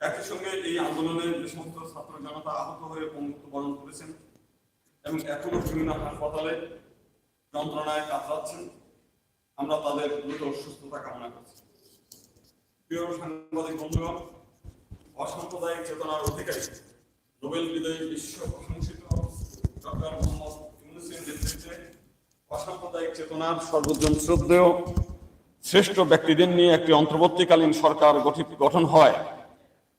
একই সঙ্গে এই আন্দোলনে যে সমস্ত ছাত্র জনতা আহত হয়ে মৃত্যুবরণ করেছেন এবং এখনও বিভিন্ন হাসপাতালে যন্ত্রণায় কাতরাচ্ছেন, আমরা তাদের দ্রুত সুস্থতা কামনা করছি। প্রিয় সাংবাদিক বন্ধুগণ, অসাম্প্রদায়িক চেতনার অধিকারী, নোবেল বিজয়ী বিশ্ব প্রশংসিত ডক্টর মোহাম্মদ ইউনুসের নেতৃত্বে অসাম্প্রদায়িক চেতনার সর্বজন শ্রদ্ধেয় শ্রেষ্ঠ ব্যক্তিদের নিয়ে একটি অন্তর্বর্তীকালীন সরকার গঠিত, গঠন হয়।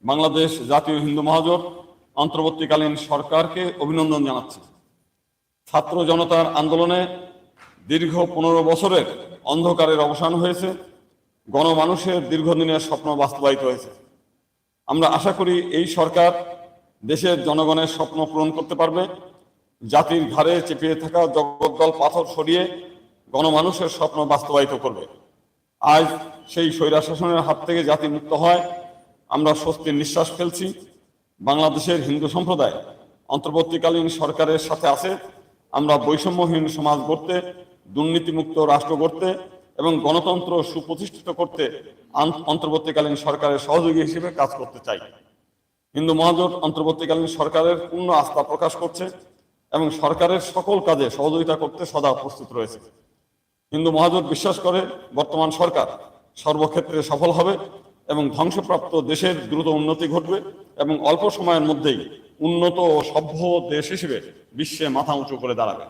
বাংলাদেশ জাতীয় হিন্দু মহাজোট অন্তর্বর্তীকালীন সরকারকে অভিনন্দন জানাচ্ছে। ছাত্র জনতার আন্দোলনে দীর্ঘ পনেরো বছরের অন্ধকারের অবসান হয়েছে। গণমানুষের দীর্ঘদিনের স্বপ্ন বাস্তবায়িত হয়েছে। আমরা আশা করি এই সরকার দেশের জনগণের স্বপ্ন পূরণ করতে পারবে। জাতির ঘাড়ে চেপিয়ে থাকা জগদ্দল পাথর সরিয়ে গণমানুষের স্বপ্ন বাস্তবায়িত করবে। আজ সেই স্বৈরা শাসনের হাত থেকে জাতি মুক্ত হয় আমরা স্বস্তির নিঃশ্বাস ফেলছি। বাংলাদেশের হিন্দু সম্প্রদায় অন্তর্বর্তীকালীন সরকারের সাথে আছে। আমরা বৈষম্যহীন সমাজ গড়তে, দুর্নীতিমুক্ত রাষ্ট্র গড়তে এবং গণতন্ত্র সুপ্রতিষ্ঠিত করতে অন্তর্বর্তীকালীন সরকারের সহযোগী হিসেবে কাজ করতে চাই। হিন্দু মহাজোট অন্তর্বর্তীকালীন সরকারের পূর্ণ আস্থা প্রকাশ করছে এবং সরকারের সকল কাজে সহযোগিতা করতে সদা প্রস্তুত রয়েছে। হিন্দু মহাজোট বিশ্বাস করে বর্তমান সরকার সর্বক্ষেত্রে সফল হবে। এবং ধ্বংসপ্রাপ্ত দেশের দ্রুত উন্নতি ঘটবে এবং অল্প সময়ের মধ্যেই উন্নত ও সভ্য দেশ হিসেবে বিশ্বে মাথা উঁচু করে দাঁড়াবে।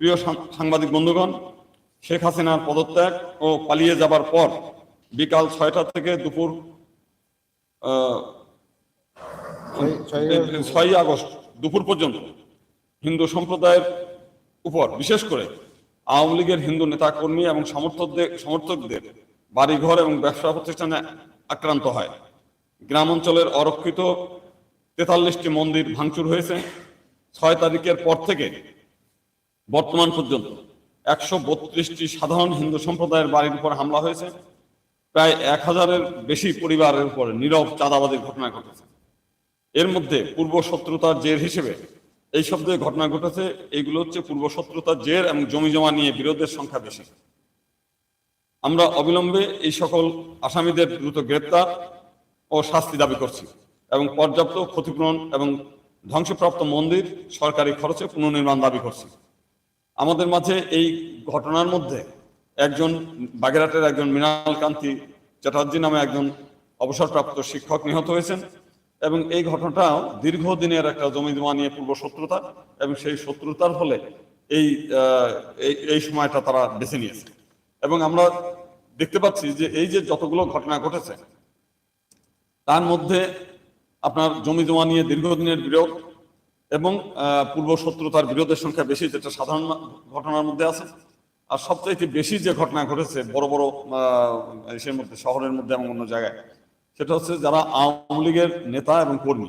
প্রিয় সাংবাদিক বন্ধুগণ শেখ হাসিনার পদত্যাগ ও পালিয়ে যাবার পর বিকাল ছয়টা থেকে দুপুর ছয়ই আগস্ট দুপুর পর্যন্ত হিন্দু সম্প্রদায়ের উপর বিশেষ করে আওয়ামী লীগের হিন্দু নেতা কর্মী এবং সমর্থকদের সমর্থকদের বাড়িঘর এবং ব্যবসা প্রতিষ্ঠানে আক্রান্ত হয়। গ্রাম অঞ্চলের অরক্ষিত তেতাল্লিশটি মন্দির ভাঙচুর হয়েছে। ছয় তারিখের পর থেকে বর্তমান পর্যন্ত একশো বত্রিশটি সাধারণ হিন্দু সম্প্রদায়ের বাড়ির উপর হামলা হয়েছে। প্রায় এক হাজারের বেশি পরিবারের উপর নীরব চাঁদাবাদের ঘটনা ঘটেছে। এর মধ্যে পূর্ব শত্রুতার জের হিসেবে এই সব ঘটনা ঘটেছে এইগুলো হচ্ছে পূর্ব শত্রুতার জের এবং জমি জমা নিয়ে বিরোধের সংখ্যা বেশি। আমরা অবিলম্বে এই সকল আসামিদের দ্রুত গ্রেপ্তার ও শাস্তি দাবি করছি এবং পর্যাপ্ত ক্ষতিপূরণ এবং ধ্বংসপ্রাপ্ত মন্দির সরকারি খরচে পুনর্নির্মাণ দাবি করছি। আমাদের মাঝে এই ঘটনার মধ্যে একজন বাগেরহাটের একজন মৃণাল কান্তি চ্যাটার্জি নামে একজন অবসরপ্রাপ্ত শিক্ষক নিহত হয়েছেন এবং এই ঘটনাটাও দীর্ঘদিনের একটা জমি জমা নিয়ে পূর্ব শত্রুতা এবং সেই শত্রুতার ফলে এই এই- এই সময়টা তারা বেছে নিয়েছে। এবং আমরা দেখতে পাচ্ছি যে এই যে যতগুলো ঘটনা ঘটেছে, তার মধ্যে আপনার জমি জমা নিয়ে দীর্ঘদিনের বিরোধ এবং পূর্ব শত্রুতার বিরোধের সংখ্যা বেশি, যেটা সাধারণ ঘটনার মধ্যে আছে। আর সবচাইতে বেশি যে ঘটনা ঘটেছে, বড় বড় দেশের মধ্যে, শহরের মধ্যে এবং অন্য জায়গায়, সেটা হচ্ছে যারা আওয়ামী লীগের নেতা এবং কর্মী।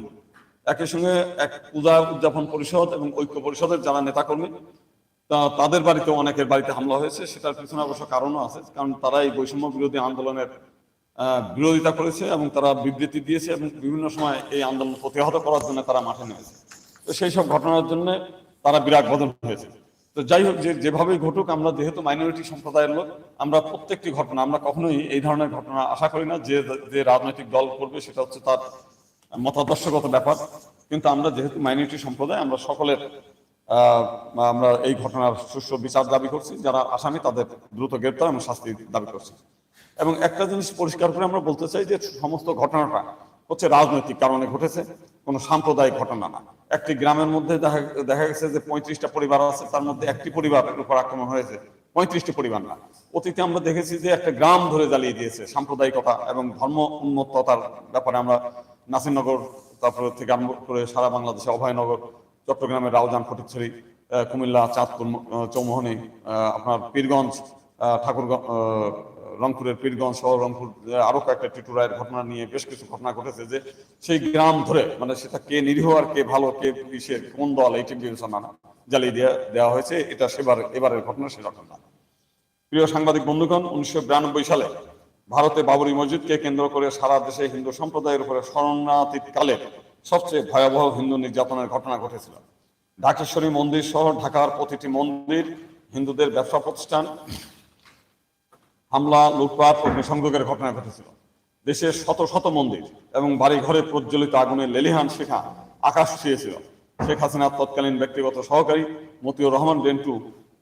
একই সঙ্গে এক পূজা উদযাপন পরিষদ এবং ঐক্য পরিষদের যারা নেতা কর্মী তা তাদের বাড়িতেও অনেকের বাড়িতে হামলা হয়েছে, সেটার পিছনে অবশ্য কারণও আছে, কারণ তারা এই বৈষম্য বিরোধী আন্দোলনের বিরোধিতা করেছে এবং তারা বিবৃতি দিয়েছে এবং বিভিন্ন সময় এই আন্দোলন প্রতিহত করার জন্য তারা মাঠে নেমেছে। তো সেই সব ঘটনার জন্য তারা বিরাট বদল হয়েছে। তো যাই হোক, যে, যেভাবেই ঘটুক, আমরা যেহেতু মাইনরিটি সম্প্রদায়ের লোক, আমরা প্রত্যেকটি ঘটনা, আমরা কখনোই এই ধরনের ঘটনা আশা করি না যে যে রাজনৈতিক দল করবে, সেটা হচ্ছে তার মতাদর্শগত ব্যাপার। কিন্তু আমরা যেহেতু মাইনরিটি সম্প্রদায়, আমরা সকলের আমরা এই ঘটনার সুষ্ঠু বিচার দাবি করছি। যারা আসামি, তাদের দ্রুত গ্রেপ্তার এবং শাস্তি দাবি করছি। এবং একটা জিনিস পরিষ্কার করে আমরা বলতে চাই যে সমস্ত ঘটনাটা হচ্ছে রাজনৈতিক কারণে ঘটেছে, কোনো সাম্প্রদায়িক ঘটনা না। একটি গ্রামের মধ্যে দেখা দেখা গেছে যে পঁয়ত্রিশটা পরিবার আছে, তার মধ্যে একটি পরিবারের উপর আক্রমণ হয়েছে। পঁয়ত্রিশটি পরিবার না। অতীতে আমরা দেখেছি যে একটা গ্রাম ধরে জ্বালিয়ে দিয়েছে সাম্প্রদায়িকতা এবং ধর্ম উন্মত্ততার ব্যাপারে আমরা নাসিরনগর, তারপরে থেকে আরম্ভ করে সারা বাংলাদেশে অভয়নগর চট্টগ্রামের রাউজান ফটিকছড়ি কুমিল্লা চাঁদপুর চৌমোহনী আপনার পীরগঞ্জ ঠাকুরগঞ্জ রংপুরের পীরগঞ্জ শহর রংপুর আরও কয়েকটা টিটুরায়ের ঘটনা নিয়ে বেশ কিছু ঘটনা ঘটেছে যে সেই গ্রাম ধরে মানে সেটা কে নিরীহ আর কে ভালো, কে কিসের কোন দল এইটি বিবেচনা জ্বালিয়ে দেওয়া দেওয়া হয়েছে। এটা সেবার, এবারের ঘটনা সেরকম না প্রিয় সাংবাদিক বন্ধুগণ, উনিশশো বিরানব্বই সালে ভারতে বাবরি মসজিদকে কেন্দ্র করে সারা দেশে হিন্দু সম্প্রদায়ের উপরে শরণাতীত কালে সবচেয়ে ভয়াবহ হিন্দু নির্যাতনের ঘটনা ঘটেছিল। ঢাকেশ্বরী মন্দির সহ ঢাকার প্রতিটি মন্দির হিন্দুদের ব্যবসা প্রতিষ্ঠান, হামলা, লুটপাট ও সংযোগের ঘটনা ঘটেছিল। দেশের শত শত মন্দির এবং বাড়ি ঘরে প্রজ্বলিত আগুনের লেলিহান শেখা আকাশ ছুঁয়েছিল। শেখ হাসিনার তৎকালীন ব্যক্তিগত সহকারী মতিউর রহমান রেন্টু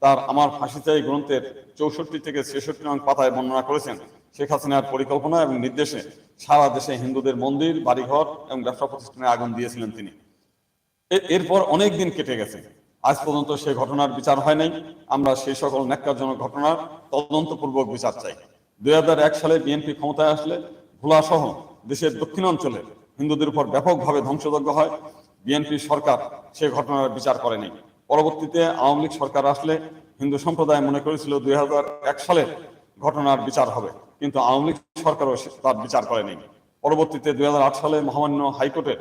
তার আমার ফাঁসি চাই গ্রন্থের চৌষট্টি থেকে ছেষট্টি নং পাতায় বর্ণনা করেছেন। শেখ হাসিনার পরিকল্পনা এবং নির্দেশে সারা দেশে হিন্দুদের মন্দির, বাড়িঘর এবং ব্যবসা প্রতিষ্ঠানে আগুন দিয়েছিলেন তিনি। এরপর অনেক দিন কেটে গেছে। আজ পর্যন্ত সে ঘটনার বিচার হয় নাই। আমরা সেই সকল ন্যাক্কারজনক ঘটনার তদন্তপূর্বক বিচার চাই। দুই হাজার এক সালে বিএনপি ক্ষমতায় আসলে ভোলা সহ দেশের দক্ষিণাঞ্চলে হিন্দুদের উপর ব্যাপকভাবে ধ্বংসযজ্ঞ হয়। বিএনপি সরকার সে ঘটনার বিচার করেনি পরবর্তীতে আওয়ামী লীগ সরকার আসলে হিন্দু সম্প্রদায় মনে করেছিল দুই হাজার এক সালের ঘটনার বিচার হবে। কিন্তু আওয়ামী লীগ সরকারও তার বিচার করেনি পরবর্তীতে দুই হাজার আট সালে মহামান্য হাইকোর্টের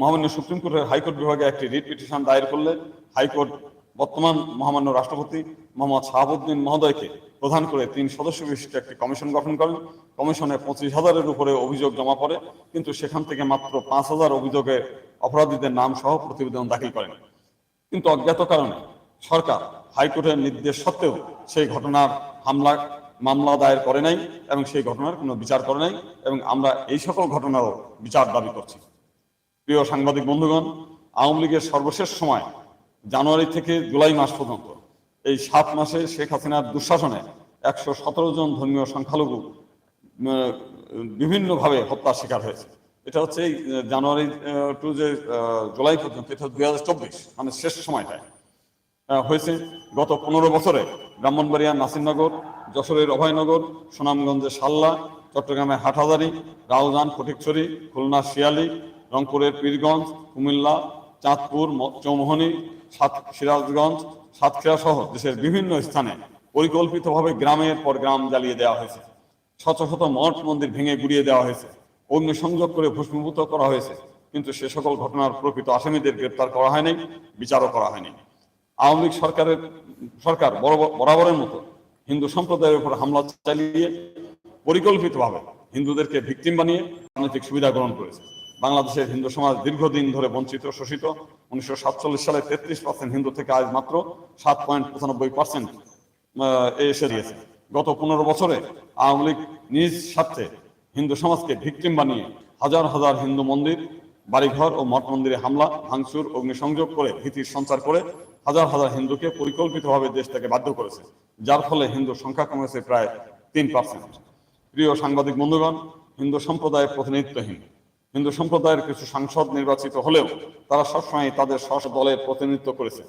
মহামান্য সুপ্রিম কোর্টের হাইকোর্ট বিভাগে একটি রিট পিটিশন দায়ের করলে হাইকোর্ট বর্তমান মহামান্য রাষ্ট্রপতি মোহাম্মদ শাহাবুদ্দিন মহোদয়কে প্রধান করে তিন সদস্য বিশিষ্ট একটি কমিশন গঠন করেন। কমিশনে পঁচিশ হাজারের উপরে অভিযোগ জমা পড়ে, কিন্তু সেখান থেকে মাত্র পাঁচ হাজার অভিযোগে অপরাধীদের নাম সহ প্রতিবেদন দাখিল করেন। কিন্তু অজ্ঞাত কারণে সরকার হাইকোর্টের নির্দেশ সত্ত্বেও সেই ঘটনার হামলা মামলা দায়ের করে নাই এবং সেই ঘটনার কোনো বিচার করে নাই এবং আমরা এই সকল ঘটনারও বিচার দাবি করছি। প্রিয় সাংবাদিক বন্ধুগণ, আওয়ামী লীগের সর্বশেষ সময় জানুয়ারি থেকে জুলাই মাস পর্যন্ত, এই সাত মাসে শেখ হাসিনার দুঃশাসনে একশো সতেরো জন ধর্মীয় সংখ্যালঘু বিভিন্নভাবে হত্যার শিকার হয়েছে। এটা হচ্ছে এই জানুয়ারি টু যে জুলাই পর্যন্ত, এটা দুই হাজার চব্বিশ মানে শেষ সময়টায়। হয়েছে গত পনেরো বছরে ব্রাহ্মণবাড়িয়া, নাসিরনগর, যশোরের অভয়নগর, সুনামগঞ্জে সাল্লা চট্টগ্রামের হাটহাজারি, রাউজান, ফটিকছড়ি, খুলনা, শিয়ালি, রংপুরের পীরগঞ্জ, কুমিল্লা, চাঁদপুর চৌমোহনী, সাত, সিরাজগঞ্জ, সাতক্ষীরা সহ দেশের বিভিন্ন স্থানে পরিকল্পিতভাবে গ্রামের পর গ্রাম জ্বালিয়ে দেওয়া হয়েছে। শত শত মঠ মন্দির ভেঙে গুড়িয়ে দেওয়া হয়েছে। অগ্নি সংযোগ করে ভস্মীভূত করা হয়েছে। কিন্তু সে সকল ঘটনার প্রকৃত আসামিদের গ্রেপ্তার করা হয়নি, বিচারও করা হয়নি। আওয়ামী লীগ সরকারের, সরকার বরাবর- বরাবরের মতো হিন্দু সম্প্রদায়ের উপর হামলা চালিয়ে পরিকল্পিতভাবে হিন্দুদেরকে ভিকটিম বানিয়ে রাজনৈতিক সুবিধা গ্রহণ করেছে। বাংলাদেশের হিন্দু সমাজ দীর্ঘদিন ধরে বঞ্চিত, শোষিত। উনিশশো সাতচল্লিশ সালে তেত্রিশ পার্সেন্ট হিন্দু থেকে আজ মাত্র সাত পয়েন্ট পঁচানব্বই পার্সেন্ট এসে দিয়েছে গত পনেরো বছরে আওয়ামী লীগ নিজ স্বার্থে হিন্দু সমাজকে ভিকটিম বানিয়ে হাজার হাজার হিন্দু মন্দির, বাড়িঘর ও মঠ মন্দিরে হামলা, ভাঙচুর, অগ্নিসংযোগ করে ভীতির সঞ্চার করে হাজার হাজার হিন্দুকে পরিকল্পিতভাবে দেশ থেকে বাধ্য করেছে, যার ফলে হিন্দু সংখ্যা কমেছে প্রায় তিন পার্সেন্ট প্রিয় সাংবাদিক বন্ধুগণ, হিন্দু সম্প্রদায়ের প্রতিনিধিত্বহীন। হিন্দু সম্প্রদায়ের কিছু সাংসদ নির্বাচিত হলেও তারা সবসময় তাদের স্ব দলের প্রতিনিধিত্ব করেছে।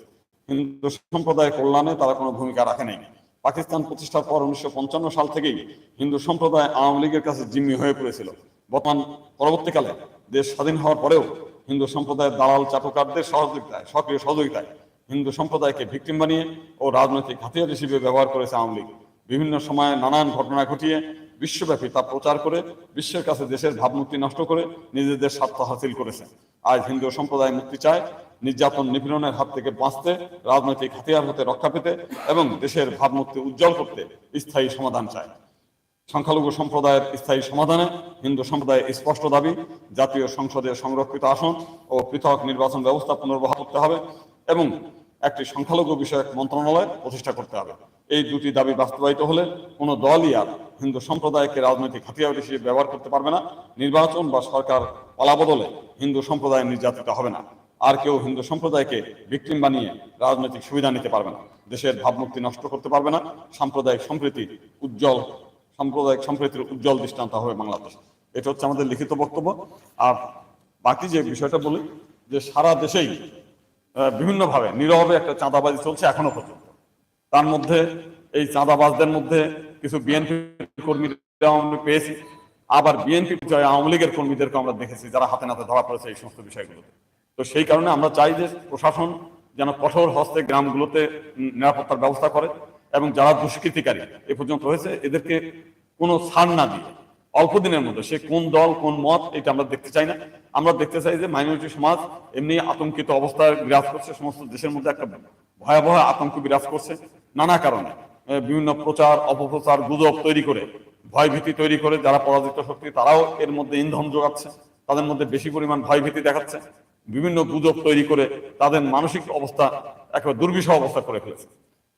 হিন্দু সম্প্রদায়ের কল্যাণে তারা কোনো ভূমিকা রাখে নাই। পাকিস্তান প্রতিষ্ঠার পর উনিশশো পঞ্চান্ন সাল থেকেই হিন্দু সম্প্রদায় আওয়ামী লীগের কাছে জিম্মি হয়ে পড়েছিল। বর্তমান পরবর্তীকালে দেশ স্বাধীন হওয়ার পরেও হিন্দু সম্প্রদায়ের দালাল চাটুকারদের সহযোগিতায়, সক্রিয় সহযোগিতায় হিন্দু সম্প্রদায়কে ভিকটিম বানিয়ে ও রাজনৈতিক হাতিয়ার হিসেবে ব্যবহার করেছে আওয়ামী লীগ। বিভিন্ন সময়ে নানান ঘটনা ঘটিয়ে বিশ্বব্যাপী তা প্রচার করে বিশ্বের কাছে দেশের ভাবমূর্তি নষ্ট করে নিজেদের স্বার্থ হাসিল করেছে। আজ হিন্দু সম্প্রদায় মুক্তি চায়, নির্যাতন নিপীড়নের হাত থেকে বাঁচতে, রাজনৈতিক হাতিয়ার হতে রক্ষা পেতে এবং দেশের ভাবমূর্তি উজ্জ্বল করতে স্থায়ী সমাধান চায়। সংখ্যালঘু সম্প্রদায়ের স্থায়ী সমাধানে হিন্দু সম্প্রদায়ের স্পষ্ট দাবি, জাতীয় সংসদে সংরক্ষিত আসন ও পৃথক নির্বাচন ব্যবস্থা পুনর্বহাল করতে হবে এবং একটি সংখ্যালঘু বিষয়ক মন্ত্রণালয় প্রতিষ্ঠা করতে হবে। এই দুটি দাবি বাস্তবায়িত হলে কোনো দলই আর হিন্দু সম্প্রদায়কে রাজনৈতিক হাতিয়ার হিসেবে ব্যবহার করতে পারবে না। নির্বাচন বা সরকার পালাবদলে হিন্দু সম্প্রদায় নির্যাতিত হবে না। আর কেউ হিন্দু সম্প্রদায়কে ভিকটিম বানিয়ে রাজনৈতিক সুবিধা নিতে পারবে না। দেশের ভাবমূর্তি নষ্ট করতে পারবে না। সাম্প্রদায়িক সম্প্রীতি উজ্জ্বল, সাম্প্রদায়িক সম্প্রীতির উজ্জ্বল দৃষ্টান্ত হবে বাংলাদেশ। এটা হচ্ছে আমাদের লিখিত বক্তব্য। আর বাকি যে বিষয়টা বলি, যে সারা দেশেই বিভিন্নভাবে, নীরবে একটা চাঁদাবাজি চলছে এখনও পর্যন্ত। তার মধ্যে, এই চাঁদাবাজদের মধ্যে কিছু বিএনপি আমরা পেয়েছি। আবার বিএনপি জয় আওয়ামী লীগের কর্মীদেরকে আমরা দেখেছি, যারা হাতে নাতে ধরা পড়েছে এই সমস্ত বিষয়গুলোতে। তো সেই কারণে আমরা চাই যে প্রশাসন যেন কঠোর হস্তে গ্রামগুলোতে নিরাপত্তার ব্যবস্থা করে এবং যারা দুষ্কৃতিকারী এ পর্যন্ত হয়েছে এদেরকে কোনো ছাড় না দিয়ে অল্প দিনের মধ্যে সে কোন দল, কোন মত, এটা আমরা দেখতে চাই না। আমরা দেখতে চাই যে মাইনরিটি সমাজ এমনি আতঙ্কিত অবস্থায় বিরাজ করছে, সমস্ত দেশের মধ্যে একটা ভয়াবহ আতঙ্ক বিরাজ করছে। নানা কারণে বিভিন্ন প্রচার, অপপ্রচার, গুজব তৈরি করে, ভয়ভীতি তৈরি করে যারা পরাজিত শক্তি, তারাও এর মধ্যে ইন্ধন যোগাচ্ছে, তাদের মধ্যে বেশি পরিমাণ ভয়ভীতি দেখাচ্ছে। বিভিন্ন গুজব তৈরি করে তাদের মানসিক অবস্থা একেবারে দুর্বিষহ অবস্থা করে ফেলেছে।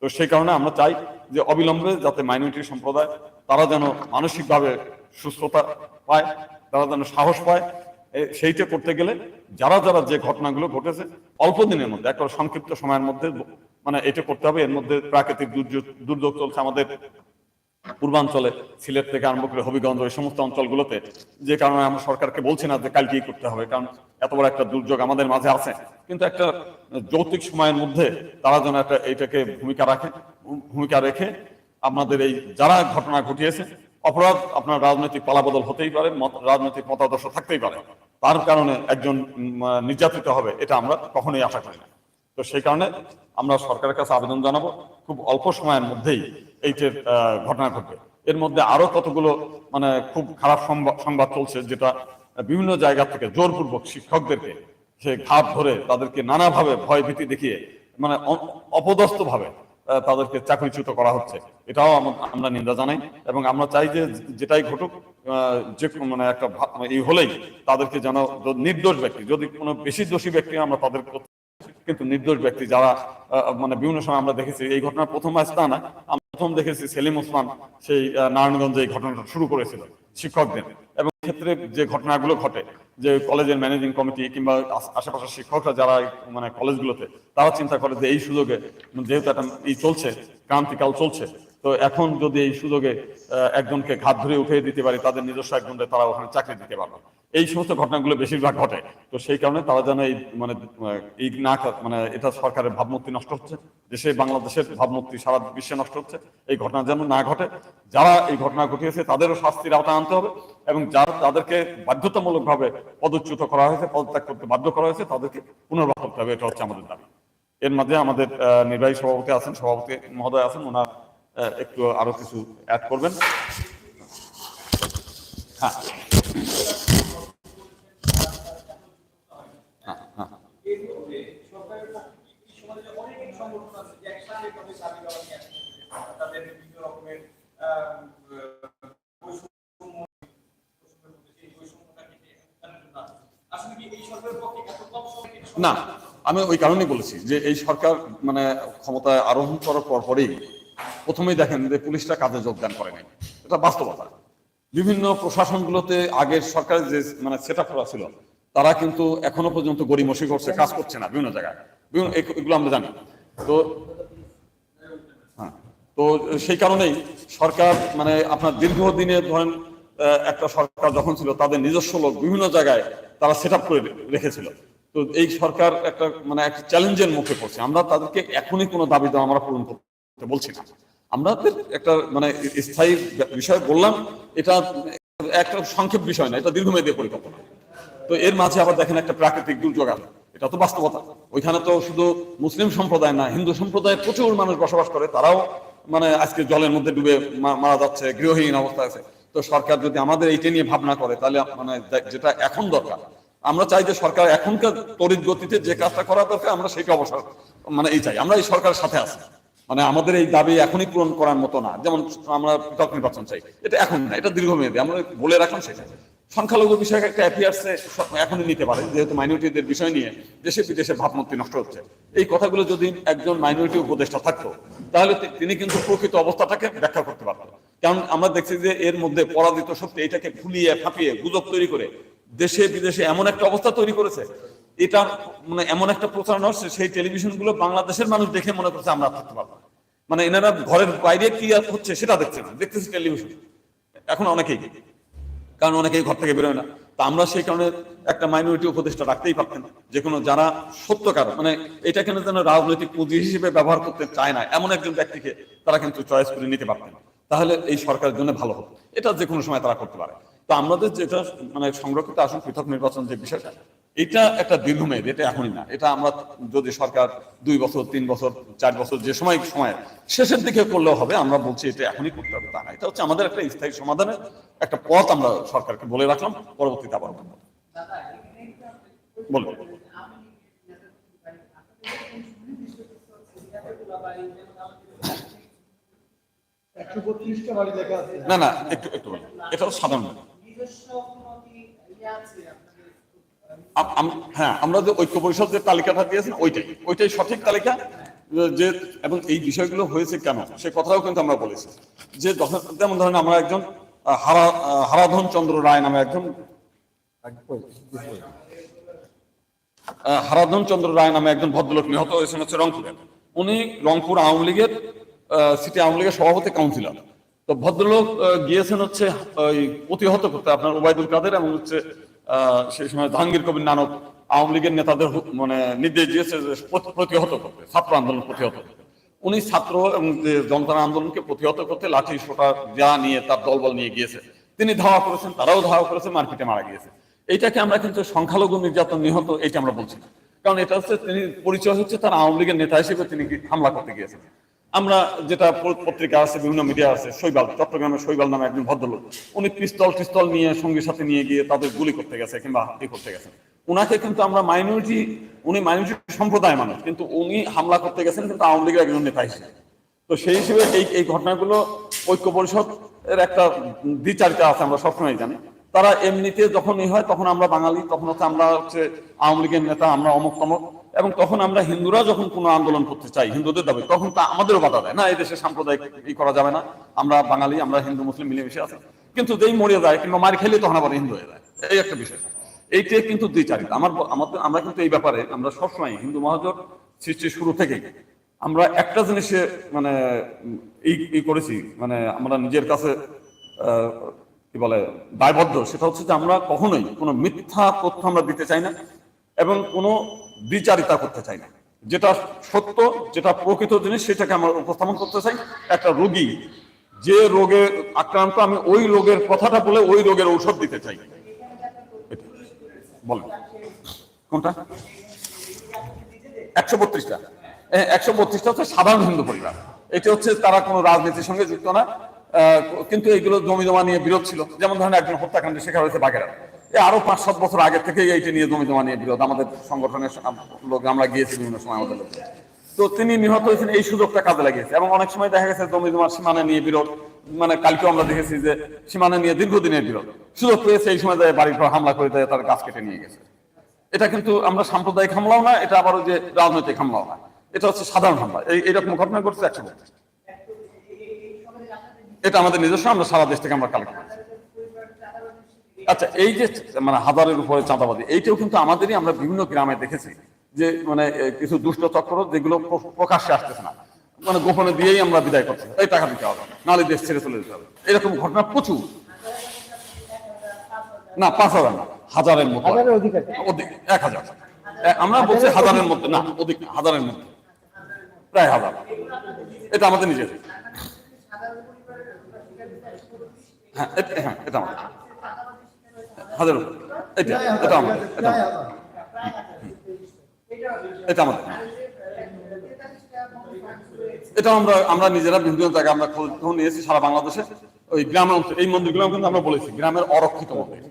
তো সেই কারণে আমরা চাই যে অবিলম্বে যাতে মাইনরিটি সম্প্রদায়, তারা যেন মানসিকভাবে সুস্থতা পায় তারা যেন সাহস পায় সেইটা করতে গেলে যারা যারা যে ঘটনাগুলো ঘটেছে, অল্প দিনের মধ্যে, একটা সংক্ষিপ্ত সময়ের মধ্যে মানে এটা করতে হবে। এর মধ্যে প্রাকৃতিক দুর্যোগ দুর্যোগ চলছে আমাদের পূর্বাঞ্চলে, সিলেট থেকে আরম্ভ করে হবিগঞ্জ, এই সমস্ত অঞ্চলগুলোতে। যে কারণে আমরা সরকারকে বলছি না যে কালকেই করতে হবে, কারণ এত বড় একটা দুর্যোগ আমাদের মাঝে আছে। কিন্তু একটা যৌক্তিক সময়ের মধ্যে তারা যেন একটা এইটাকে ভূমিকা রাখে, ভূমিকা রেখে আপনাদের এই যারা ঘটনা ঘটিয়েছে অপরাধ আপনার রাজনৈতিক পালাবদল হতেই পারে রাজনৈতিক মতাদর্শ থাকতেই পারে। তার কারণে একজন নির্যাতিত হবে, এটা আমরা কখনোই আশা করি না। তো সেই কারণে আমরা সরকারের কাছে আবেদন জানাব, খুব অল্প সময়ের মধ্যেই এইটার ঘটনা ঘটবে। এর মধ্যে আরও কতগুলো মানে খুব খারাপ সংবাদ চলছে, যেটা বিভিন্ন জায়গা থেকে জোরপূর্বক শিক্ষকদেরকে সে ঘাত ধরে তাদেরকে নানাভাবে ভয় ভীতি দেখিয়ে মানে অপদস্থ ভাবে তাদেরকে চাকরিচ্যুত করা হচ্ছে। এটাও আম- আমরা নিন্দা জানাই এবং আমরা চাই যে যেটাই ঘটুক যে মানে একটা এই হলেই তাদেরকে যেন নির্দোষ ব্যক্তি, যদি কোনো বেশি দোষী ব্যক্তি আমরা তাদের কিন্তু নির্দোষ ব্যক্তি যারা মানে বিভিন্ন সময় আমরা দেখেছি, এই ঘটনা প্রথম আসতা না, আমরা প্রথম দেখেছি সেলিম ওসমান সেই নারায়ণগঞ্জে এই ঘটনাটা শুরু করেছিল শিক্ষকদের। এবং ক্ষেত্রে যে ঘটনাগুলো ঘটে যে কলেজের ম্যানেজিং কমিটি কিংবা আশেপাশের শিক্ষকরা যারা মানে কলেজগুলোতে তারা চিন্তা করে যে এই সুযোগে যেহেতু একটা ই চলছে, ক্রান্তিকাল চলছে তো এখন যদি এই সুযোগে একজনকে ঘাত ধরে উঠিয়ে দিতে পারি, তাদের নিজস্ব একজনকে তারা ওখানে চাকরি দিতে পারবে। এই সমস্ত ঘটনাগুলো বেশিরভাগ ঘটে। তো সেই কারণে তারা যেন এই মানে এই না মানে এটা সরকারের ভাবমূর্তি নষ্ট হচ্ছে, দেশে বাংলাদেশের ভাবমূর্তি সারা বিশ্বে নষ্ট হচ্ছে। এই ঘটনা যেন না ঘটে, যারা এই ঘটনা ঘটিয়েছে, তাদেরও শাস্তির আওতায় আনতে হবে এবং যারা তাদেরকে বাধ্যতামূলকভাবে পদচ্যুত করা হয়েছে, পদত্যাগ করতে বাধ্য করা হয়েছে, তাদেরকে পুনর্বাহ করতে হবে, এটা হচ্ছে আমাদের দাবি। এর মাঝে আমাদের নির্বাহী সভাপতি আছেন, সভাপতি মহোদয় আছেন, ওনার একটু আরও কিছু অ্যাড করবেন? হ্যাঁ। না, আমি ওই কারণেই বলেছি যে এই সরকার মানে ক্ষমতায় আরোহণ করার পর পরেই প্রথমেই দেখেন যে পুলিশটা কাজে যোগদান করে নাই। এটা বাস্তবতা। বিভিন্ন প্রশাসনগুলোতে আগের সরকারের যে মানে সেট আপ ছিল, তারা কিন্তু এখনও পর্যন্ত গড়িমসি করছে, কাজ করছে না বিভিন্ন জায়গায়। এগুলো আমরা জানি। তো হ্যাঁ তো সেই কারণেই সরকার মানে আপনার দীর্ঘদিনে ধরেন একটা সরকার যখন ছিল, তাদের নিজস্ব লোক বিভিন্ন জায়গায় তারা সেট করে রেখেছিল। তো এই সরকার একটা মানে একটা চ্যালেঞ্জের মুখে পড়ছে। আমরা তাদেরকে এখনই কোনো দাবি দেওয়া আমরা পূরণ করতে বলছি না। আমরা একটা মানে স্থায়ী বিষয় বললাম, এটা একটা সংক্ষেপ বিষয় না, এটা দীর্ঘমেয়াদী পরিকল্পনা। তো এর মাঝে আবার দেখেন একটা প্রাকৃতিক দুর্যোগ আছে, এটা তো বাস্তবতা। ওইখানে তো শুধু মুসলিম সম্প্রদায় না, হিন্দু সম্প্রদায়ের প্রচুর মানুষ বসবাস করে, তারাও মানে আজকে জলের মধ্যে ডুবে মারা যাচ্ছে, গৃহহীন অবস্থা আছে। তো সরকার যদি আমাদের এইটা নিয়ে ভাবনা করে, তাহলে মানে যেটা এখন দরকার, আমরা চাই যে সরকার এখনকার তড়িৎ গতিতে যে কাজটা করা দরকার, আমরা সেটা অবসর মানে এই চাই, আমরা এই সরকারের সাথে আছি। মানে আমাদের এই দাবি এখনই পূরণ করার মতো না। যেমন আমরা পৃথক নির্বাচন চাই। এটা এখন না, এটা দীর্ঘমেয়াদী। আমরা বলে রাখলাম সেটা। সংখ্যালঘু বিষয়ে একটা অ্যাপিয়ার্সে এখনই নিতে পারে, যেহেতু মাইনরিটিদের বিষয় নিয়ে দেশে বিদেশে ভাবমূর্তি নষ্ট হচ্ছে। এই কথাগুলো যদি একজন মাইনরিটি উপদেষ্টা থাকতো, তাহলে তিনি কিন্তু প্রকৃত অবস্থাটাকে ব্যাখ্যা করতে পারতেন কারণ আমরা দেখছি যে এর মধ্যে পরাজিত শক্তি এটাকে ফুলিয়ে ফাঁপিয়ে, গুজব তৈরি করে দেশে বিদেশে এমন একটা অবস্থা তৈরি করেছে এটা মানে এমন একটা প্রচারণা হচ্ছে, সেই টেলিভিশনগুলো বাংলাদেশের মানুষ দেখে মনে করছে আমরা থাকতে পারব মানে এনারা ঘরের বাইরে কি হচ্ছে সেটা দেখছে না, দেখতেছি টেলিভিশন। এখন অনেকেই কারণ অনেকেই ঘর থেকে বেরোয় না। তা আমরা সেই কারণে একটা মাইনরিটি উপদেষ্টা রাখতেই পারতেন যে কোনো যারা সত্যকার মানে এটা কেন যেন রাজনৈতিক পুঁজি হিসেবে ব্যবহার করতে চায় না, এমন একজন ব্যক্তিকে তারা কিন্তু চয়েস করে নিতে পারতেন তাহলে এই সরকারের জন্য ভালো হতো। এটা যে কোনো সময় তারা করতে পারে। তো আমাদের যেটা মানে সংরক্ষিত আসন, পৃথক নির্বাচন যে বিষয়টা এটা একটা দীর্ঘমেয়াদ এটা এখনই না। এটা আমরা যদি সরকার দুই বছর তিন বছর চার বছর যে সময় সময় শেষের দিকে করলেও হবে আমরা বলছি এটা এখনই করতে হবে তা না। এটা হচ্ছে আমাদের একটা স্থায়ী সমাধানের একটা পথ আমরা সরকারকে বলে রাখলাম পরবর্তীতে আবার বলব। বলুন। না না একটু একটু এটা সাধারণ নিজস্ব কোনো কি ইয়ে আছে আপনাদের আম- আম- হ্যাঁ আমরা যে ঐক্য পরিষদ যে তালিকাটা দিয়েছেন, ওইটাই। ওইটাই সঠিক তালিকা, যে এবং এই বিষয়গুলো হয়েছে কেন, সে কথাও কিন্তু আমরা বলেছি। যে যেমন ধরেন আমরা একজন হারা হারাধন চন্দ্র রায় নামে একজন হারাধন চন্দ্র রায় নামে একজন ভদ্রলোক নিহত হয়েছেন হচ্ছে রংপুরে। উনি রংপুর আওয়ামী লীগের সিটি আওয়ামী লীগের সভাপতি কাউন্সিলর। তো ভদ্রলোক গিয়েছেন হচ্ছে প্রতিহত করতে আপনার ওবায়দুল কাদের এবং হচ্ছে সেই সময় জাহাঙ্গীর কবির নানক আওয়ামী লীগের নেতাদের মানে নির্দেশ দিয়েছে যে প্রতিহত করতে, ছাত্র আন্দোলন প্রতিহত করতে। উনি ছাত্র এবং জনতা আন্দোলনকে প্রতিহত করতে লাঠি, সোটা যা নিয়ে তার দলবল নিয়ে গিয়েছে, তিনি ধাওয়া করেছেন, তারাও ধাওয়া করেছে, মারপিটে মারা গিয়েছে। এইটাকে আমরা কিন্তু সংখ্যালঘু নির্যাতন নিহত এটা আমরা বলছি। কারণ এটা হচ্ছে তিনি পরিচয় হচ্ছে তার আওয়ামী লীগের নেতা হিসেবে তিনি হামলা করতে গিয়েছেন। আমরা যেটা পত্রিকা আছে, বিভিন্ন মিডিয়া আছে, শৈবাল, চট্টগ্রামের শৈবাল নামে একজন ভদ্রলোক। উনি পিস্তল টিস্তল নিয়ে সঙ্গীর সাথে নিয়ে গিয়ে তাদের গুলি করতে গেছে কিংবা ই করতে গেছে। উনাকে কিন্তু আমরা মাইনরিটি উনি মাইনরিটি সম্প্রদায় মানুষ, কিন্তু উনি হামলা করতে গেছেন কিন্তু আওয়ামী লীগের একজন নেতা হিসেবে। তো সেই হিসেবে এই এই ঘটনাগুলো ঐক্য পরিষদ এর একটা দ্বিচারিতা আছে, আমরা সবসময় জানি। তারা এমনিতে যখনই হয়, তখন আমরা বাঙালি, তখন হচ্ছে আমরা হচ্ছে আওয়ামী লীগের নেতা, আমরা অমক তমক এবং তখন আমরা হিন্দুরা যখন কোনো আন্দোলন করতে চাই, হিন্দুদের দাবি, তখন তা আমাদেরও বাধা দেয়। না, এই দেশে সাম্প্রদায়িক ই করা যাবে না। আমরা বাঙালি, আমরা হিন্দু, মুসলিম মিলেমিশে আছি। কিন্তু যেই মরে যায় কিংবা মার খেলে তখন আবার হিন্দু হয়ে যায়। এই একটা বিষয়। এইটাই কিন্তু দ্বিচারিতা। আমার আমাদের আমরা কিন্তু এই ব্যাপারে আমরা সবসময় হিন্দু মহাজোট সৃষ্টির শুরু থেকেই আমরা একটা জিনিসে মানে এই এই করেছি। মানে আমরা নিজের কাছে কি বলে, দায়বদ্ধ। সেটা হচ্ছে যে আমরা কখনোই কোনো মিথ্যা তথ্য আমরা দিতে চাই না। এবং কোনো বিচারিতা করতে চাই না। যেটা সত্য, যেটা প্রকৃত জিনিস, সেটাকে আমরা উপস্থাপন করতে চাই। একটা রোগী, যে রোগে আক্রান্ত, আমি ওই রোগের কথাটা বলে ওই রোগের ঔষধ দিতে চাই। বলেন। কোনটা? একশো বত্রিশটা। একশো বত্রিশটা হচ্ছে সাধারণ হিন্দু পরিবার। এটা হচ্ছে তারা কোনো রাজনীতির সঙ্গে যুক্ত না। কিন্তু এগুলো জমি জমা নিয়ে বিরোধ ছিল। যেমন ধরেন একজন হত্যাকাণ্ডে শেখা হয়েছে বাগেরা আরও পাঁচ, সাত বছর আগে থেকে এইটা নিয়ে জমি জমা নিয়ে বিরোধ। আমাদের সংগঠনের লোক আমরা গিয়েছি বিভিন্ন সময় আমাদের লোক। তো তিনি নিহত হয়েছেন, এই সুযোগটা কাজে লাগিয়েছে। এবং অনেক সময় দেখা গেছে জমি জমার সীমানা নিয়ে বিরোধ। মানে কালকেও আমরা দেখেছি যে সীমানা নিয়ে দীর্ঘদিনের বিরোধ। সুযোগ পেয়েছে, এই সময় বাড়ির পর হামলা করে তার গাছ কেটে নিয়ে গেছে। এটা কিন্তু আমরা সাম্প্রদায়িক হামলাও না, এটা আবার যে রাজনৈতিক হামলাও না। এটা হচ্ছে সাধারণ হামলা। এই এরকম ঘটনা ঘটছে একশো। এটা আমাদের নিজস্ব, আমরা সারা দেশ থেকে আমরা কালেক্ট করছি আচ্ছা এই যে মানে হাজারের উপরে চাঁদাবাদি এইটাও কিন্তু আমাদেরই আমরা বিভিন্ন গ্রামে দেখেছি যে মানে কিছু দুষ্ট চক্র যেগুলো প্রকাশ্যে আসতেছে না। মানে গোপনে দিয়েই আমরা বিদায় করছি এই টাকা দিতে হবে নাহলে দেশ ছেড়ে চলে যেতে হবে। এরকম ঘটনা প্রচুর। না পাঁচ হাজার না হাজারের মতো। এক হাজার। আমরা বলছি হাজারের মধ্যে না অধিক হাজারের মধ্যে। প্রায় হাজার। এটা আমাদের নিজের হ্যাঁ এটা- হ্যাঁ এটা আমাদের। হাজার উপরে। এটা এটা আমাদের এটা আমাদের। এটা আমাদের। এটা আমরা আমরা নিজেরা বিভিন্ন জায়গায় আমরা খোঁজ নিয়েছি সারা বাংলাদেশে। ওই গ্রাম অঞ্চল এই মন্দিরগুলো কিন্তু আমরা বলেছি গ্রামের অরক্ষিত মন্দির।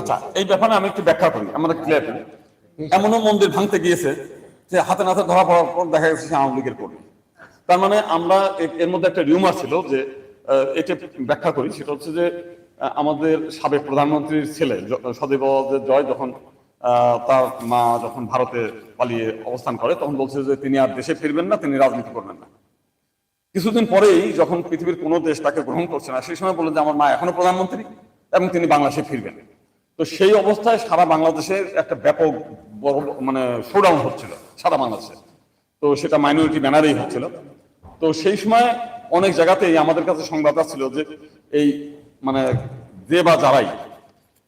আচ্ছা এই ব্যাপারে আমি একটু ব্যাখ্যা করি আমরা ক্লিয়ার করি। এমনও মন্দির ভাঙতে গিয়েছে যে হাতে নাতে ধরা পড়ার পর দেখা গেছে আওয়ামী লীগের কর্মী। তার মানে আমরা এর মধ্যে একটা রিউমার ছিল যে এটা ব্যাখ্যা করি, সেটা হচ্ছে যে আমাদের সাবেক প্রধানমন্ত্রীর ছেলে সজীব জয় যখন তার মা যখন ভারতে পালিয়ে অবস্থান করে, তখন বলছে যে তিনি আর দেশে ফিরবেন না, তিনি রাজনীতি করবেন না। কিছুদিন পরেই যখন পৃথিবীর কোনো দেশ তাকে গ্রহণ করছে না, সেই সময় বললেন যে আমার মা এখনও প্রধানমন্ত্রী এবং তিনি বাংলাদেশে ফিরবেন। তো সেই অবস্থায় সারা বাংলাদেশে একটা ব্যাপক বড় মানে শোডাউন হচ্ছিল, সারা বাংলাদেশে। তো সেটা মাইনরিটি ব্যানারেই হচ্ছিল। তো সেই সময় অনেক জায়গাতেই আমাদের কাছে সংবাদ আসছিল যে এই মানে যে বা যারাই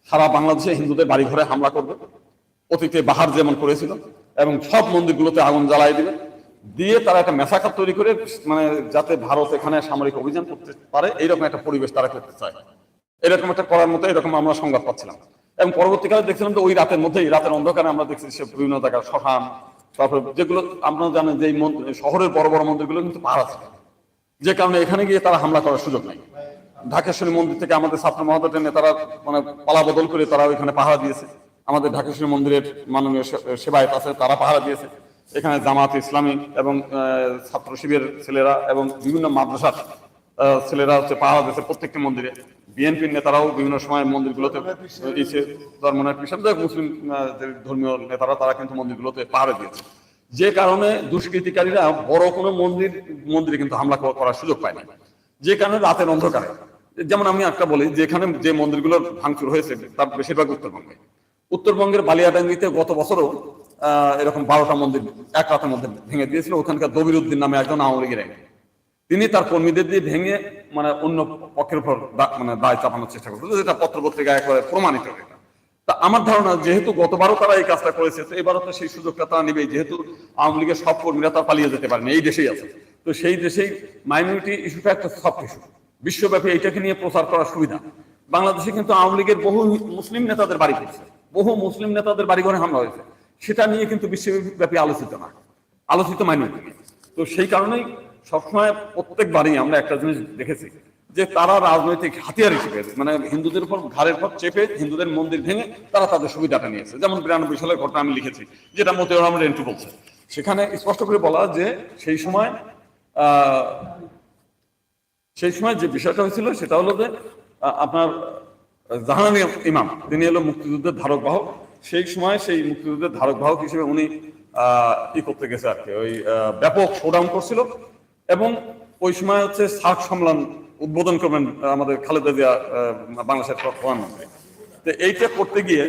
সারা বাংলাদেশে হিন্দুদের বাড়ি ঘরে হামলা করবে, অতীতে বাহার যেমন করেছিল, এবং সব মন্দিরগুলোতে আগুন জ্বালাই দিবে, দিয়ে তারা একটা মেসাকার তৈরি করে মানে যাতে ভারত এখানে সামরিক অভিযান করতে পারে, এইরকম একটা পরিবেশ তারা করতে চায়। এরকম একটা করার মতো এরকম আমরা সংবাদ পাচ্ছিলাম। এবং পরবর্তীকালে দেখছিলাম যে ওই রাতের মধ্যেই, রাতের অন্ধকারে আমরা দেখছি সে বিভিন্ন জায়গায় শ্মশান তারপরে যেগুলো আপনারা জানেন যে শহরের বড় বড় মন্দিরগুলো কিন্তু পাহাড় আছে যে কারণে এখানে গিয়ে তারা হামলা করার সুযোগ নাই। ঢাকেশ্বরী মন্দির থেকে আমাদের ছাত্র মহাদতের নেতারা মানে পালা বদল করে তারা ওইখানে পাহারা দিয়েছে। আমাদের ঢাকেশ্বরী মন্দিরের মাননীয় সে- সেবায়েত আছে, তারা পাহারা দিয়েছে। এখানে জামাত ইসলামী এবং ছাত্র শিবিরের ছেলেরা এবং বিভিন্ন মাদ্রাসার ছেলেরা হচ্ছে পাহারা দিয়েছে প্রত্যেকটি মন্দিরে। বিএনপির নেতারাও বিভিন্ন সময় মন্দিরগুলোতে এসে ধর্মনের পিছনে মুসলিম ধর্মীয় নেতারা, তারা কিন্তু মন্দিরগুলোতে পাহারা দিয়েছে। যে কারণে দুষ্কৃতিকারীরা বড় কোনো মন্দির, মন্দিরে কিন্তু হামলা করার সুযোগ পায় না যে কারণে রাতের অন্ধকারে। যেমন আমি একটা বলি, যেখানে যে মন্দিরগুলোর ভাঙচুর হয়েছে, তার বেশিরভাগ উত্তরবঙ্গে। উত্তরবঙ্গের বালিয়াডাঙ্গিতে গত বছরও এরকম বারোটা মন্দির এক রাতের মধ্যে ভেঙে দিয়েছিল। ওখানকার দবির উদ্দিন নামে একজন আওয়ামী লীগের। তিনি তার কর্মীদের দিয়ে ভেঙে মানে অন্য পক্ষের উপর মানে দায় চাপানোর চেষ্টা করছিল যেটা পত্রপত্রিকায় একবারে প্রমাণিত এটা তা আমার ধারণা, যেহেতু গতবারও তারা এই কাজটা করেছে, তো এবারও তো সেই সুযোগটা তারা নেবেই, যেহেতু আওয়ামী লীগের সব কর্মীরা তারা পালিয়ে যেতে পারেন, এই দেশেই আছে। তো সেই দেশেই মাইনরিটি ইস্যুটা একটা সফট ইস্যু বিশ্বব্যাপী এইটাকে নিয়ে প্রচার করার সুবিধা। বাংলাদেশে কিন্তু আওয়ামী লীগের বহু মুসলিম নেতাদের বাড়ি পড়ছে, বহু মুসলিম নেতাদের বাড়ি ঘরে হামলা হয়েছে। সেটা নিয়ে কিন্তু বিশ্বব্যাপী আলোচিত না, আলোচিত মাইনরিটি তো সেই কারণেই সবসময় প্রত্যেকবারই আমরা একটা জিনিস দেখেছি যে তারা রাজনৈতিক হাতিয়ার হিসেবে মানে হিন্দুদের উপর ঘাড়ের উপর চেপে হিন্দুদের মন্দির ভেঙে তারা তাদের সুবিধাটা নিয়েছে। যেমন বিরানব্বই সালের ঘটনা আমি লিখেছি, যেটা মতিউর রহমান রেন্টু বলছে। সেখানে স্পষ্ট করে বলা যে সেই সময় সেই সময় যে বিষয়টা হয়েছিল সেটা হলো যে আপনার জাহানানি ইমাম, তিনি হলো মুক্তিযুদ্ধের ধারক বাহক। সেই সময় সেই মুক্তিযুদ্ধের ধারক বাহক হিসেবে উনি ই করতে গেছে আর কি, ওই ব্যাপক শোডাউন করছিল। এবং ওই সময় হচ্ছে সার্ক সম্মেলন উদ্বোধন করবেন আমাদের খালেদা জিয়া বাংলাদেশের প্রধানমন্ত্রী। তো এইটা করতে গিয়ে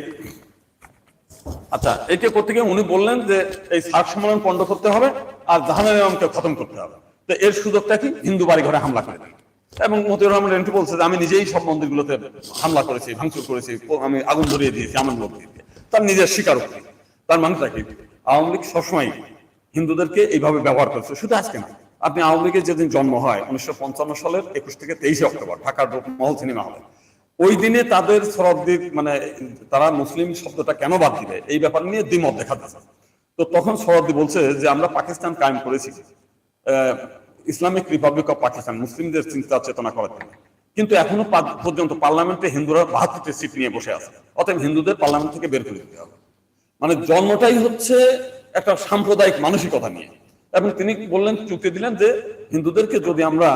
আচ্ছা এইটা করতে গিয়ে উনি বললেন যে এই সার্ক সম্মেলন পণ্ড করতে হবে আর জাহানের ইমামকে খতম করতে হবে। তো এর সুযোগটা কি? হিন্দু বাড়ি ঘরে হামলা করে এবং মতিউর রহমান রেন্টু বলছে যে, আমি নিজেই সব মন্দিরগুলোতে হামলা করেছি, ভাঙচুর করেছি আমি আগুন ধরিয়ে দিয়েছি, আমার লোক দিয়ে তার নিজের স্বীকারোক্তি, তার মানেটা কি আওয়ামী লীগ সবসময় হিন্দুদেরকে এইভাবে ব্যবহার করেছে, শুধু আজকে না আপনি আওয়ামী লীগের যেদিন জন্ম হয়, উনিশশো পঞ্চান্ন সালের একুশ থেকে তেইশে অক্টোবর, ঢাকার মহল সিনেমা হলে। ওই দিনে তাদের শরদ্দিক মানে তারা মুসলিম শব্দটা কেন বাদ দিবে? এই ব্যাপার নিয়ে দ্বিমত দেখা যাচ্ছে তো তখন শরদ্দি বলছে যে, আমরা পাকিস্তান কায়েম করেছি। ইসলামিক রিপাবলিক অফ পাকিস্তান, মুসলিমদের চিন্তা চেতনা করার জন্য। কিন্তু এখনও পর্যন্ত পার্লামেন্টে হিন্দুরা বাহাত্তরটি সিট নিয়ে বসে আছে। অতএব হিন্দুদের পার্লামেন্ট থেকে বের করে দিতে হবে। মানে জন্মটাই হচ্ছে একটা সাম্প্রদায়িক মানসিকতা নিয়ে। এবং তিনি বললেন, চুক্তি দিলেন যে হিন্দুদেরকে যদি আমরা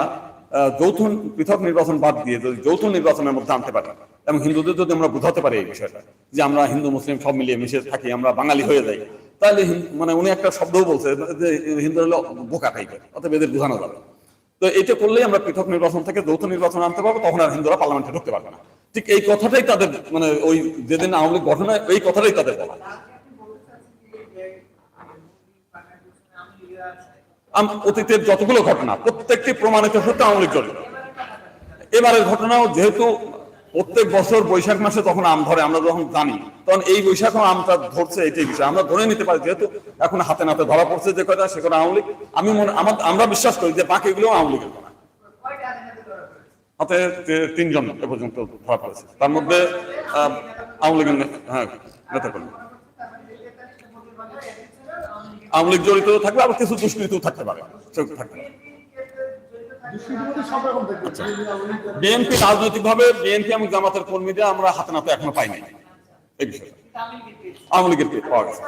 যৌথ পৃথক নির্বাচন বাদ দিয়ে যদি যৌথ নির্বাচনের মধ্যে আনতে পারি, এবং হিন্দুদের যদি আমরা বোঝাতে পারি এই বিষয়টা, যে আমরা হিন্দু, মুসলিম সব মিলিয়ে মিশে থাকি, আমরা বাঙালি হয়ে যাই, তাহলে মানে উনি একটা শব্দও বলছে যে হিন্দু হলো বোকা টাইপের অর্থাৎ এদের বোঝানো যাবে। তো এটা করলেই আমরা পৃথক নির্বাচন থেকে যৌথ নির্বাচন আনতে পারব, তখন আর হিন্দুরা পার্লামেন্টে ঢুকতে পারবে না। ঠিক এই কথাটাই তাদের মানে ওই যেদিন আওয়ামী লীগ গঠন এই কথাটাই তাদের বলা। অতীতের যতগুলো ঘটনা, প্রত্যেকটি প্রমাণিত সত্য আওয়ামী লীগ জড়িত। এবারের ঘটনাও যেহেতু প্রত্যেক বছর বৈশাখ মাসে তখন আম ধরে, আমরা যখন জানি, তখন এই বৈশাখও আমটা ধরছে, এটাই বিষয়। আমরা ধরে নিতে পারি, যেহেতু এখন হাতে নাতে ধরা পড়ছে যে কয়টা, সে কটা আওয়ামী লীগ। আমি মনে আমার আমরা বিশ্বাস করি যে বাকিগুলো আওয়ামী লীগের করা হাতে তিনজন এ পর্যন্ত ধরা পড়েছে, তার মধ্যে আওয়ামী লীগের হ্যাঁ নেতা কর্মী আওয়ামী জড়িত থাকবে, আবার কিছু দুষ্কৃতও থাকতে পারে। থাকতে আচ্ছা। বিএনপি রাজনৈতিক ভাবে বিএনপি এবং জামাতের কর্মীদের আমরা হাতে নাতে এখনও পাইনি এই বিষয়টা। আওয়ামী লীগের পাওয়া গেছে।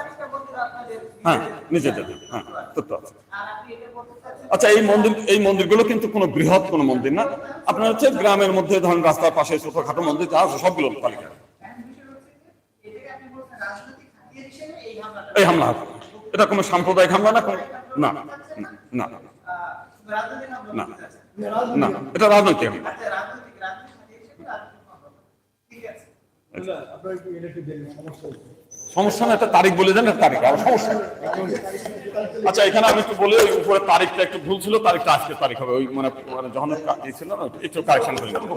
হ্যাঁ নিজেদের। হ্যাঁ তথ্য আছে আচ্ছা এই মন্দির, এই মন্দিরগুলো কিন্তু কোনো বৃহৎ কোনো মন্দির না। আপনার হচ্ছে গ্রামের মধ্যে, ধরেন রাস্তার পাশে ছোটখাটো মন্দির যা আছে, সবগুলো তালিকা এই হামলা। এটা কোনো সাম্প্রদায়িক হামলা না না না, না না না এটা রাজনৈতিক হামলা। সমস্যা না একটা তারিখ বলে দেন একটা তারিখ আর সমস্যা আচ্ছা এখানে আমি একটু বলি ওই উপরে তারিখটা একটু ভুল ছিল তারিখটা আজকের তারিখ হবে ওই মানে মানে যখন না একটু কারেকশন করে নেব।